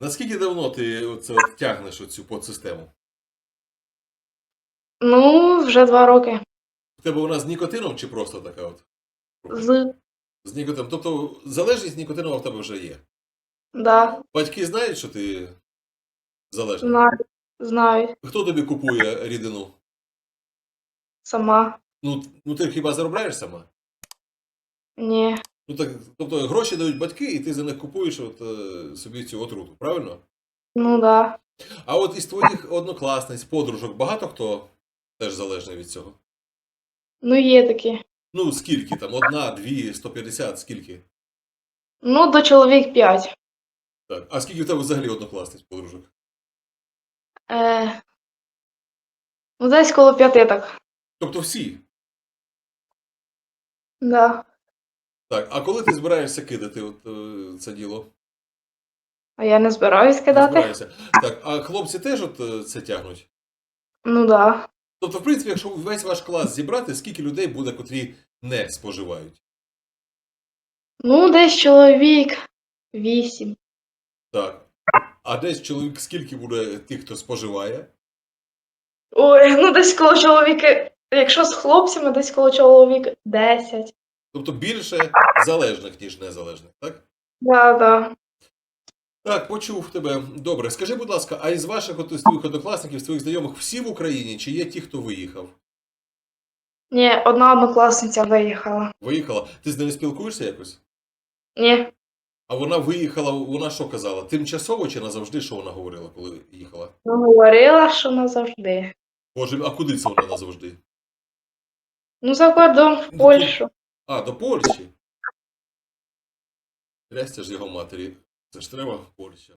Наскільки давно ти оце от тягнеш оцю подсистему? Ну, вже два роки. У тебе вона з нікотином чи просто така от? З З нікотином. Тобто залежність нікотинова в тебе вже є. да, Батьки знають, що ти залежний? знаю, знаю. Хто тобі купує рідину? Сама. Ну, ну ти хіба заробляєш сама? Ні. Ну так, тобто гроші дають батьки, і ти за них купуєш от, е, собі цю отруту, правильно? Ну да. А от із твоїх однокласниць, подружок, багато хто теж залежний від цього? Ну, є такі. Ну, скільки там? Одна, дві, 150, скільки? Ну, до чоловік п'ять. Так. А скільки в тебе взагалі однокласниць, подружок? Е, ну, десь коло п'яти так. Тобто всі. Да. Так, а коли ти збираєшся кидати от, е, це діло? А я не збираюсь Не кидати. збираєшся. Так, а хлопці теж от е, це тягнуть? Ну да. Тобто, в принципі, якщо весь ваш клас зібрати, скільки людей буде, котрі не споживають? Ну, десь чоловік вісім. Так. А десь чоловік скільки буде тих, хто споживає? Ой, ну десь коло чоловіка. Якщо з хлопцями, десь коло чоловік десять. Тобто більше залежних, ніж незалежних, так? Да, да. Так, почув тебе. Добре. Скажи, будь ласка, а із ваших от, із твоїх однокласників, з твоїх знайомих всі в Україні, чи є ті, хто виїхав? Ні, одна однокласниця виїхала. Виїхала. Ти з нею спілкуєшся якось? Ні. А вона виїхала, вона що казала? Тимчасово чи назавжди, що вона говорила, коли їхала? Ну, говорила, що назавжди. Боже, а куди це вона назавжди? Ну, за кордон в Ну, Польщу. А, до Польщі. Трястя ж його матері. Це ж треба Польща.